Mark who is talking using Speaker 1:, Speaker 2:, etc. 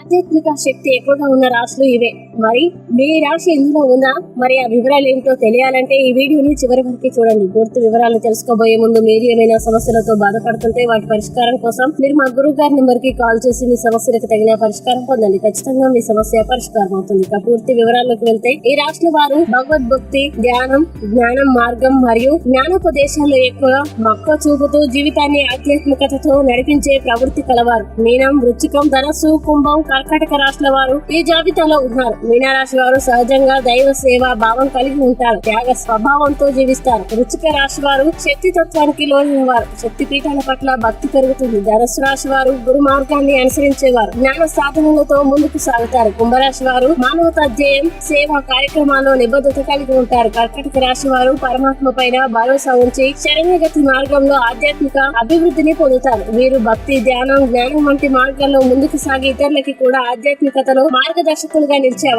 Speaker 1: ఆధ్యాత్మిక శక్తి ఎక్కువగా ఉన్న రాశులు ఇవే. మరి మీ రాశి ఎందులో ఉందా మరి ఆ వివరాలు ఏమిటో తెలియాలంటే ఈ వీడియోని చివరి వరకు చూడండి. పూర్తి వివరాలు తెలుసుకోబోయే ముందు మీరు ఏమైనా సమస్యలతో బాధపడుతుంటే వాటి పరిష్కారం కోసం మీరు మా గురువు గారి నెంబర్కి కాల్ చేసి మీ సమస్యలకు తగిన పరిష్కారం పొందండి. ఖచ్చితంగా మీ సమస్య పరిష్కారం అవుతుంది. ఇక పూర్తి వివరాల్లోకి వెళ్తే ఈ రాశుల వారు భగవద్భక్తి ధ్యానం జ్ఞానం మార్గం మరియు జ్ఞానోపదేశాల్లో ఎక్కువ మక్కువ చూపుతూ జీవితాన్ని ఆధ్యాత్మికతతో నడిపించే ప్రవృత్తి కలవారు. మీనం వృచ్చికం ధనస్సు కుంభం కర్కాటక రాశుల వారు ఈ జాబితాలో ఉన్నారు. మీనరాశి వారు సహజంగా దైవ సేవా భావం కలిగి ఉంటారు. త్యాగ స్వభావంతో జీవిస్తారు. వృచ్చిక రాశి వారు శక్తి తత్వానికి లోని వారు శక్తి పీఠాల పట్ల భక్తి పెరుగుతుంది. ధనస్సు రాశి వారు గురు మార్గాన్ని అనుసరించేవారు. జ్ఞాన సాధనలతో ముందుకు సాగుతారు. కుంభరాశి వారు మానవతా ధ్యేయం సేవా కార్యక్రమాల్లో నిబద్ధత కలిగి ఉంటారు. కర్కటక రాశి వారు పరమాత్మ పైన భరోసా ఉంచి శరణగతి మార్గంలో ఆధ్యాత్మిక అభివృద్ధిని పొందుతారు. వీరు భక్తి ధ్యానం జ్ఞానం వంటి మార్గాల్లో ముందుకు సాగి ఇతరులకి కూడా ఆధ్యాత్మికతలో మార్గదర్శకులుగా నిలిచేవారు.